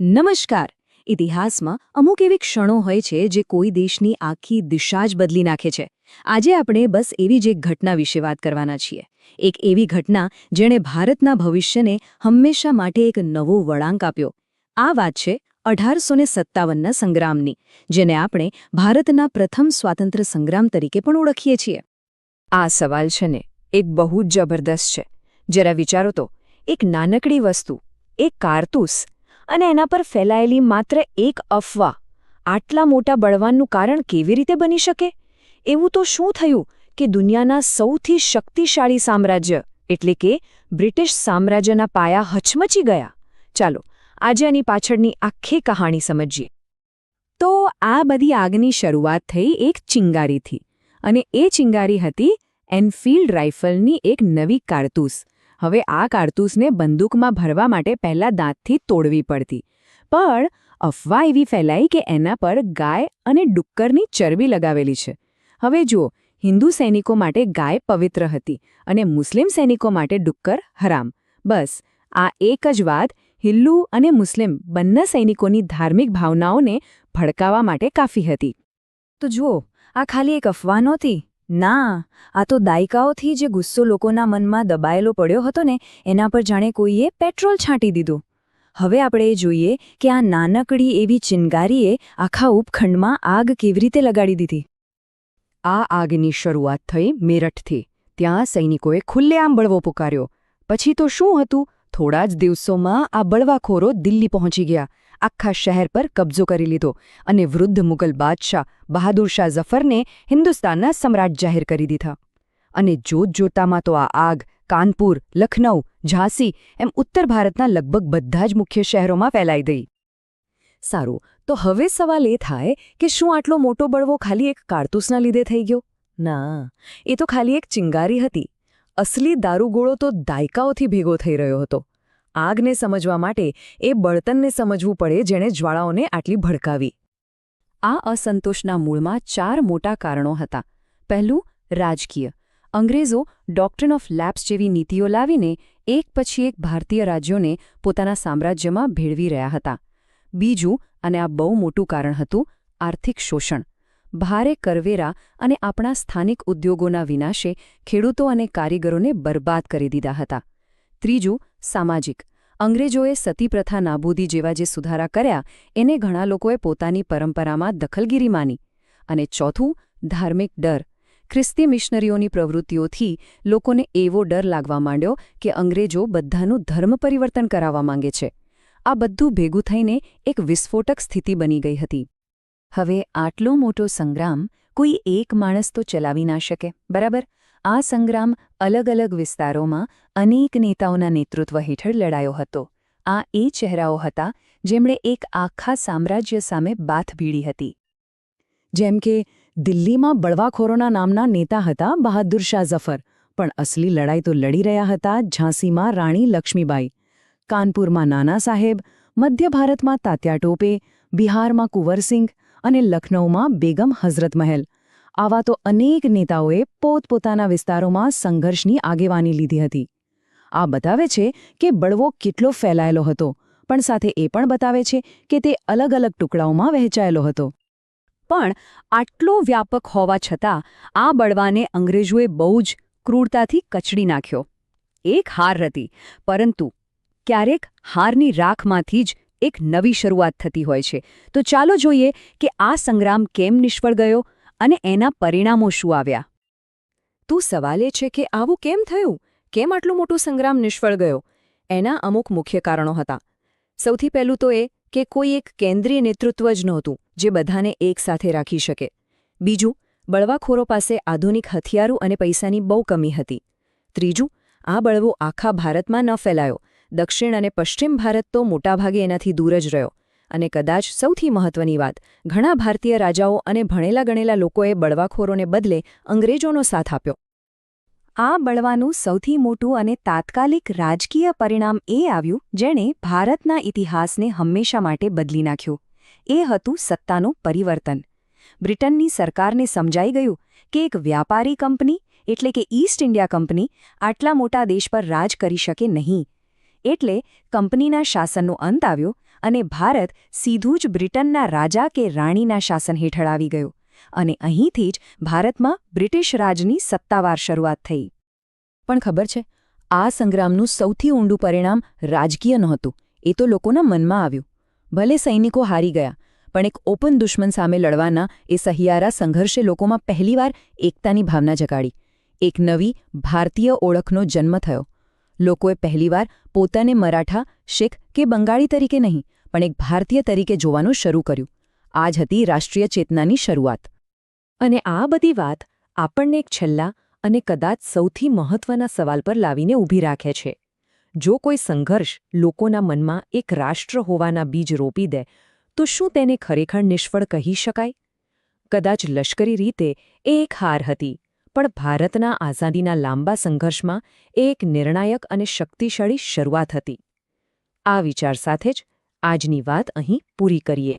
નમસ્કાર. ઇતિહાસમાં અમુક એવી ક્ષણો હોય છે જે કોઈ દેશની આખી દિશા જ બદલી નાખે છે. આજે આપણે બસ એવી જ એક ઘટના વિશે વાત કરવાના છીએ. એક એવી ઘટના જેણે ભારતના ભવિષ્યને હંમેશા માટે એક નવો વળાંક આપ્યો. આ વાત છે અઢારસો ને સત્તાવનના સંગ્રામની, જેને આપણે ભારતના પ્રથમ સ્વાતંત્ર્ય સંગ્રામ તરીકે પણ ઓળખીએ છીએ. આ સવાલ છે ને, એક બહુ જ જબરદસ્ત છે. જરા વિચારો તો, એક નાનકડી વસ્તુ, એક કારતૂસ અને એના પર ફેલાયેલી માત્ર એક અફવા, આટલા મોટા બળવાનનું કારણ કેવી રીતે બની શકે? એવું તો શું થયું કે દુનિયાના સૌથી શક્તિશાળી સામ્રાજ્ય, એટલે કે બ્રિટિશ સામ્રાજ્યના પાયા હચમચી ગયા? ચાલો, આજે આની પાછળની આખી કહાણી સમજીએ. તો આ બધી આગની શરૂઆત થઈ એક ચિંગારીથી, અને એ ચિંગારી હતી એનફિલ્ડ રાઇફલની એક નવી કારતૂસ હવે આ કારતૂસને બંદૂકમાં ભરવા માટે પહેલા દાંતથી તોડવી પડતી. પણ અફવા એવી ફેલાઈ કે એના પર ગાય અને ડુક્કરની ચરબી લગાવેલી છે. હવે જુઓ, હિન્દુ સૈનિકો માટે ગાય પવિત્ર હતી અને મુસ્લિમ સૈનિકો માટે ડુક્કર હરામ. બસ, આ એક જ વાત હિલ્લુ અને મુસ્લિમ બંને સૈનિકોની ધાર્મિક ભાવનાઓને ભડકાવવા માટે કાફી હતી. તો જુઓ, આ ખાલી એક અફવા નહોતી? ના, આ તો દાયકાઓથી જે ગુસ્સો લોકોના મનમાં દબાયેલો પડ્યો હતો ને, એના પર જાણે કોઈએ પેટ્રોલ છાંટી દીધું. હવે આપણે એ જોઈએ કે આ નાનકડી એવી ચિનગારીએ આખા ઉપખંડમાં આગ કેવી રીતે લગાડી દીધી. આ આગની શરૂઆત થઈ મેરઠથી. ત્યાં સૈનિકોએ ખુલ્લેઆમ બળવો પુકાર્યો. પછી તો શું હતું? થોડા જ દિવસોમાં આ બળવાખોરો દિલ્હી પહોંચી ગયા. આખા શહેર પર કબજો કરી લીધો અને વૃદ્ધ મુગલ બાદશાહ બહાદુર શાહ ઝફરને હિન્દુસ્તાનના સમ્રાટ જાહેર કરી દીધા. અને જોતજોતામાં તો આ આગ, કાનપુર લખનઉ ઝાંસી એમ ઉત્તર ભારતના લગભગ બધા જ મુખ્ય શહેરોમાં ફેલાઈ ગઈ. સારું, તો હવે સવાલ એ થાય કે શું આટલો મોટો બળવો ખાલી એક કારતૂસના લીધે થઈ ગયો? ના, એ તો ખાલી એક ચિંગારી હતી. અસલી દારૂગોળો તો દાયકાઓથી ભેગો થઈ રહ્યો હતો. આગને સમજવા માટે એ બળતનને સમજવું પડે જેણે જ્વાળાઓને આટલી ભડકાવી. આ અસંતોષના મૂળમાં ચાર મોટા કારણો હતા. પહેલું, રાજકીય. અંગ્રેજો ડોક્ટ્રિન ઓફ લેબ્સ જેવી નીતિઓ લાવીને એક પછી એક ભારતીય રાજ્યોને પોતાના સામ્રાજ્યમાં ભેળવી રહ્યા હતા. બીજું, અને આ બહુ મોટું કારણ હતું, આર્થિક શોષણ. ભારે કરવેરા અને આપણા સ્થાનિક ઉદ્યોગોના વિનાશે ખેડૂતો અને કારીગરોને બરબાદ કરી દીધા હતા. ત્રીજું, સામાજિક. અંગ્રેજોએ સતી પ્રથા નાબૂદી જેવા જે સુધારા કર્યા, એને ઘણા લોકોએ પોતાની પરંપરામાં દખલગીરી માની. અને ચોથું, ધાર્મિક ડર. ખ્રિસ્તી મિશનરીઓની પ્રવૃત્તિઓથી લોકોને એવો ડર લાગવા માંડ્યો કે અંગ્રેજો બધાનું ધર્મ પરિવર્તન કરાવવા માંગે છે. આ બધું ભેગું થઈને એક વિસ્ફોટક સ્થિતિ બની ગઈ હતી. હવે આટલો મોટો સંગ્રામ કોઈ એક માણસ તો ચલાવી ના શકે, બરાબર? આ સંગ્રામ અલગ અલગ વિસ્તારોમાં અનેક નેતાઓના નેતૃત્વ હેઠળ લડાયો હતો. આ એ ચહેરાઓ હતા જેમણે એક આખા સામ્રાજ્ય સામે બાથ ભીડી હતી. જેમ કે દિલ્હીમાં બળવાખોરોના નામના નેતા હતા બહાદુર શાહ ઝફર, પણ અસલી લડાઈ તો લડી રહ્યા હતા ઝાંસીમાં રાણી લક્ષ્મીબાઈ. કાનપુરમાં નાના સાહેબ, મધ્ય ભારતમાં તાત્યા ટોપે, બિહારમાં કુંવરસિંઘ અને લખનૌમાં બેગમ હઝરત મહેલ. આવા તો અનેક નેતાઓએ પોતપોતાના વિસ્તારોમાં સંઘર્ષની આગેવાની લીધી હતી. આ બતાવે છે કે બળવો કેટલો ફેલાયેલો હતો, પણ સાથે એ પણ બતાવે છે કે તે અલગ અલગ ટુકડાઓમાં વહેંચાયેલો હતો. પણ આટલો વ્યાપક હોવા છતાં, આ બળવાને અંગ્રેજોએ બહુ જ ક્રૂરતાથી કચડી નાખ્યો. એક હાર હતી, પરંતુ ક્યારેક હારની રાખમાંથી જ એક નવી શરૂઆત થતી હોય છે. તો ચાલો જોઈએ કે આ સંગ્રામ કેમ નિષ્ફળ ગયો અને એના પરિણામો શું આવ્યા. તું સવાલ છે કે આવું કેમ થયું? કેમ આટલું મોટું સંગ્રામ નિષ્ફળ ગયો? એના અમુક મુખ્ય કારણો હતા. સૌથી પહેલું તો એ કે કોઈ એક કેન્દ્રીય નેતૃત્વ જ નહોતું, જે બધાને એકસાથે રાખી શકે. બીજું, બળવાખોરો પાસે આધુનિક હથિયારો અને પૈસાની બહુ કમી હતી. ત્રીજું, આ બળવો આખા ભારતમાં ન ફેલાયો. દક્ષિણ અને પશ્ચિમ ભારત તો મોટાભાગે એનાથી દૂર જ રહ્યો. અને કદાચ સૌથી મહત્વની વાત, ઘણા ભારતીય રાજાઓ અને ભણેલા ગણેલા લોકોએ બળવાખોરોને બદલે અંગ્રેજોનો સાથ આપ્યો. આ બળવાનું સૌથી મોટું અને તાત્કાલિક રાજકીય પરિણામ એ આવ્યું, જેણે ભારતના ઇતિહાસને હંમેશા માટે બદલી નાખ્યું. એ હતું સત્તાનું પરિવર્તન. બ્રિટનની સરકારને સમજાઈ ગયું કે એક વ્યાપારી કંપની, એટલે કે ઈસ્ટ ઇન્ડિયા કંપની, આટલા મોટા દેશ પર રાજ કરી શકે નહીં. એટલે કંપનીના શાસનનો અંત આવ્યો અને ભારત સીધું જ બ્રિટનના રાજા કે રાણીના શાસન હેઠળ આવી ગયું અને અહીંથી જ ભારતમાં બ્રિટિશ રાજની સત્તાવાર શરૂઆત થઈ. પણ ખબર છે, આ સંગ્રામનું સૌથી ઊંડું પરિણામ રાજકીય નહોતું, એ તો લોકોના મનમાં આવ્યું. ભલે સૈનિકો હારી ગયા, પણ એક ઓપન દુશ્મન સામે લડવાના એ સહિયારા સંઘર્ષે લોકોમાં પહેલીવાર એકતાની ભાવના જગાડી. એક નવી ભારતીય ઓળખનો જન્મ થયો. લોકોએ પહેલીવાર પોતાને મરાઠા, શીખ કે બંગાળી તરીકે નહીં, પણ એક ભારતીય તરીકે જોવાનું શરૂ કર્યું. આ જ હતી રાષ્ટ્રીય ચેતનાની શરૂઆત. અને આ બધી વાત આપણને એક છેલ્લા અને કદાચ સૌથી મહત્વના સવાલ પર લાવીને ઊભી રાખે છે. જો કોઈ સંઘર્ષ લોકોના મનમાં એક રાષ્ટ્ર હોવાના બીજ રોપી દે, તો શું તેને ખરેખર નિષ્ફળ કહી શકાય? કદાચ લશ્કરી રીતે એ એક હાર હતી. પણ ભારતના આઝાદીના લાંબા સંઘર્ષમાં એ એક નિર્ણાયક અને શક્તિશાળી શરૂઆત હતી. આ વિચાર સાથે જ આજની વાત અહીં પૂરી કરીએ.